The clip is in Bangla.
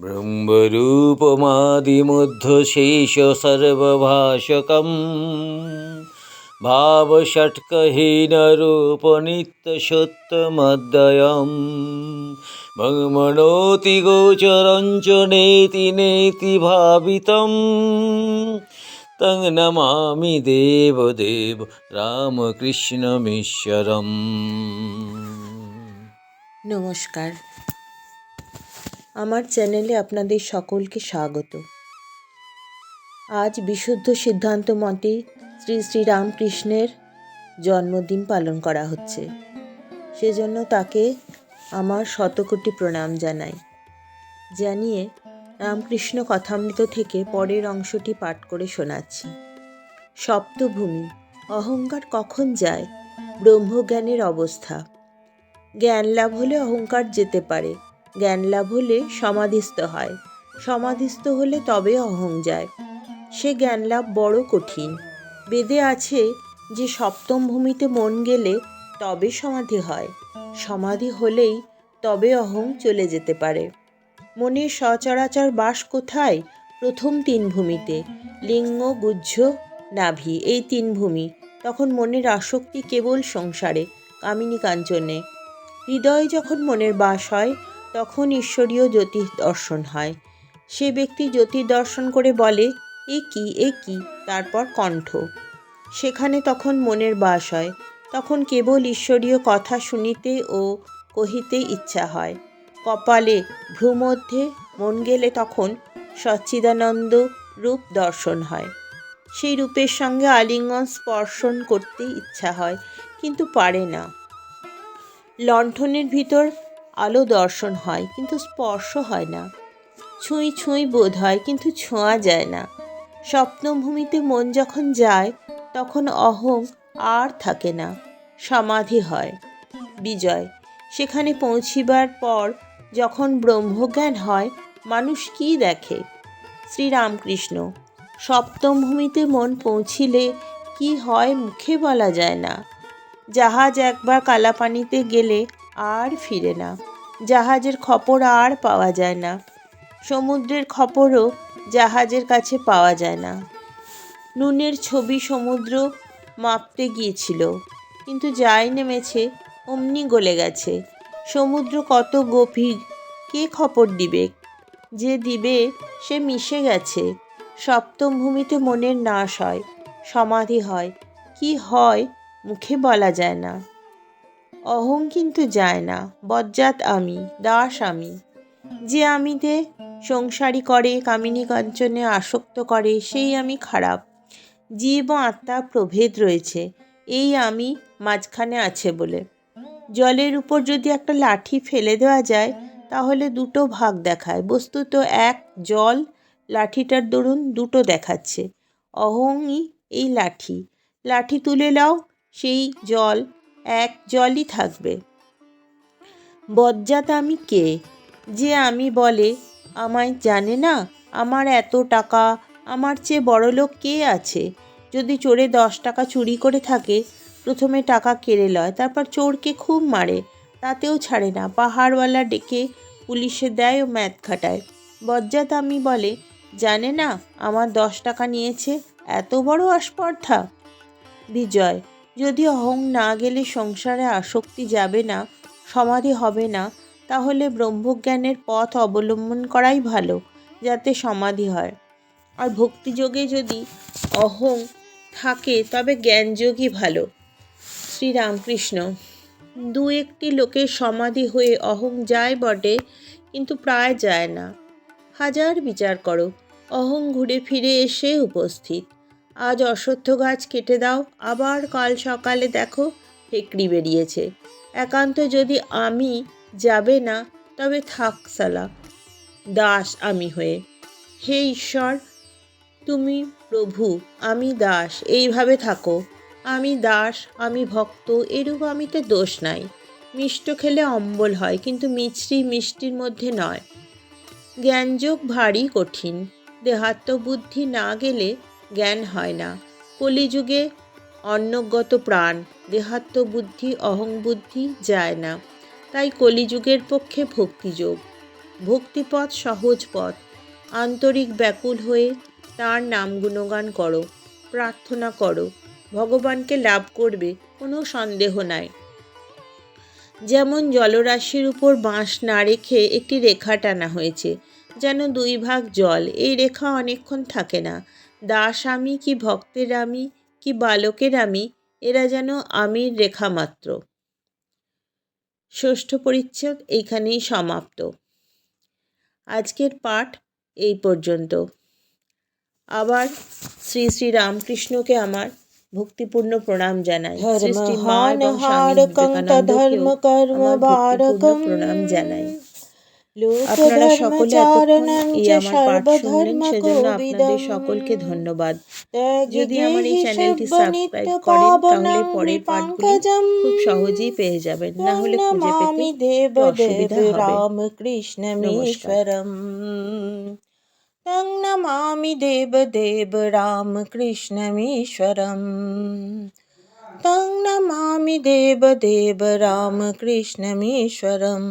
ब्रह्मरूपमादिमुद्धशेष सर्वभाषकम् भावषट्कहीनरूपनित्यसत्यमद्वयम् भगमणोति गोचरञ्च नेति नेति भावितम् तं नमामि देवदेव রামকৃষ্ণমীশ্বরম নমস্কার আমার চ্যানেলে আপনাদের সকলকে স্বাগত। আজ বিশুদ্ধ সিদ্ধান্ত মতে শ্রী শ্রী রামকৃষ্ণের জন্মদিন পালন করা হচ্ছে। সেজন্য তাকে আমার শতকোটি প্রণাম জানাই। জানিয়ে রামকৃষ্ণ কথামৃত থেকে পরের অংশটি পাঠ করে শোনাচ্ছি। সপ্তভূমি, অহংকার কখন যায়? ব্রহ্মজ্ঞানের অবস্থা। জ্ঞান লাভ হলে অহংকার যেতে পারে। জ্ঞান লাভ হলে সমাধিস্থ হয়। সমাধিস্থ হলে তবে অহং যায়। সে জ্ঞান লাভ বড় কঠিন। বেদে আছে যে সপ্তম ভূমিতে মন গেলে তবে সমাধি হয়। সমাধি হলেই তবে অহং চলে যেতে পারে। মনের সচরাচর বাস কোথায়? প্রথম তিন ভূমিতে। লিঙ্গ, গুহ্য, নাভি, এই তিন ভূমি। তখন মনের আসক্তি কেবল সংসারে, কামিনী কাঞ্চনে। হৃদয়ে যখন মনের বাস হয় তখন ঈশ্বরীয় জ্যোতিষ দর্শন হয়। সে ব্যক্তি জ্যোতির দর্শন করে বলে, এ কি এ কি? তারপর কণ্ঠ। সেখানে তখন মনের বাস হয়। তখন কেবল ঈশ্বরীয় কথা শুনিতে ও কহিতে ইচ্ছা হয়। কপালে ভ্রুমধ্যে মন গেলে তখন সচ্চিদানন্দ রূপ দর্শন হয়। সেই রূপের সঙ্গে আলিঙ্গন স্পর্শন করতে ইচ্ছা হয়, কিন্তু পারে না। লণ্ঠনের ভিতর আলো দর্শন হয়, কিন্তু স্পর্শ হয় না। ছুঁই ছুঁই বোধ হয়, কিন্তু ছোঁয়া যায় না। স্বপ্নভূমিতে মন যখন যায়, তখন অহং আর থাকে না, সমাধি হয়। বিজয়, সেখানে পৌঁছিবার পর যখন ব্রহ্মজ্ঞান হয়, মানুষ কি দেখে? শ্রীরামকৃষ্ণ, সপ্তমভূমিতে মন পৌঁছিলে কি হয় মুখে বলা যায় না। জাহাজ একবার কালাপানিতে গেলে আর ফিরে না। জাহাজের খবর আর পাওয়া যায় না। সমুদ্রের খবরও জাহাজের কাছে পাওয়া যায় না। নুনের ছবি সমুদ্র মাপতে গিয়েছিল, কিন্তু যাই নেমেছে, অমনি গলে গেছে। সমুদ্র কত গভীর, কে খবর দিবে? যে দিবে, সে মিশে গেছে। সপ্তম ভূমিতে মনের নাশ হয়, সমাধি হয়। কি হয়, মুখে বলা যায় না। অহং কিন্তু যায় না, বজ্জাত আমি, দাস আমি। যে আমিতে সংসারী করে, কামিনী কাঞ্চনে আসক্ত করে, সেই আমি খারাপ। জীব ও আত্মা প্রভেদ রয়েছে, এই আমি মাঝখানে আছে বলে। জলের উপর যদি একটা লাঠি ফেলে দেওয়া যায়, তাহলে দুটো ভাগ দেখায়। বস্তুত এক জল, লাঠিটার দরুন দুটো দেখাচ্ছে। অহংই এই লাঠি। লাঠি তুলে নাও, সেই জল এক জলই থাকবে। বজ্জাত আমি কে? যে আমি বলে, আমায় জানে না আমার এত টাকা, আমার চেয়ে বড়লোক কে আছে? যদি চোরে দশ টাকা চুরি করে থাকে, প্রথমে টাকা কেড়ে লয়, তারপর চোরকে খুব মারে, তাতেও ছাড়ে না, পাহাড়ওয়ালা ডেকে পুলিশে দেয় ও ম্যাথ খাটায়। বজ্জাত আমি বলে, জানে না আমার দশ টাকা নিয়েছে, এত বড় আস্পর্ধা বিজয় যদি অহং না গেলে সংসারে আসক্তি যাবে না, সমাধি হবে না, তাহলে ব্রহ্মজ্ঞানের পথ অবলম্বন করাই ভালো, যাতে সমাধি হয়। আর ভক্তিযোগে যদি অহং থাকে, তবে জ্ঞানযোগই ভালো। শ্রীরামকৃষ্ণ, দু একটি লোকের সমাধি হয়ে অহং যায় বটে, কিন্তু প্রায় যায় না। হাজার বিচার করো, অহং ঘুরে ফিরে এসে উপস্থিত। আজ অশ্বত্থ গাছ কেটে দাও, আবার কাল সকালে দেখো হেকড়ি বেরিয়েছে। একান্ত যদি আমি যাবে না, তবে থাক সালা, দাস আমি হয়ে। হে ঈশ্বর, তুমি প্রভু, আমি দাস, এইভাবে থাকো। আমি দাস, আমি ভক্ত, এরূপ আমিতে দোষ নাই। মিষ্ট খেলে অম্বল হয়, কিন্তু মিছরি মিষ্টির মধ্যে নয়। জ্ঞানযোগ ভারী কঠিন, দেহাত্মবুদ্ধি না গেলে জ্ঞান হয় না। কলিযুগে অন্নগত প্রাণ, দেহাত্ম দেহাত্মবুদ্ধি অহংবুদ্ধি যায় না। তাই কলিযুগের পক্ষে ভক্তিযোগ। ভক্তিপথ সহজ পথ। আন্তরিক ব্যাকুল হয়ে তার নাম গুণগান করো, প্রার্থনা করো। ভগবানকে লাভ করবে কোনো সন্দেহ নাই। যেমন জলরাশির উপর বাঁশ না রেখে একটি রেখা টানা হয়েছে, যেন দুই ভাগ জল, এই রেখা অনেকক্ষণ থাকে না। দাস আমি কি ভক্তের আমি কি বালকের আমি এরা যেন আমির রেখা মাত্র ষষ্ঠ পরিচ্ছেদ এইখানেই সমাপ্ত। আজকের পাঠ এই পর্যন্ত। আবার শ্রী শ্রী রামকৃষ্ণকে আমার ভক্তিপূর্ণ প্রণাম জানাই। শ্রী শ্রী মা এবং স্বামী ধর্ম কর্ম প্রণাম জানাই। আপনারা সকলে এতক্ষণ এই আমার পাঠ শুনলেন সেজন্য আপনাদের সকলকে ধন্যবাদ যদি আমার এই চ্যানেলটি সাবস্ক্রাইব করেন তাহলে পরের পাঠগুলি খুব সহজেই পেয়ে যাবেন না হলে খুঁজে পেতে একটু অসুবিধা হবে রামকৃষ্ণমীশ্বরম तं नमामि देवदेव रामकृष्णमीश्वरम् तं नमामि देवदेव रामकृष्णमीश्वरम्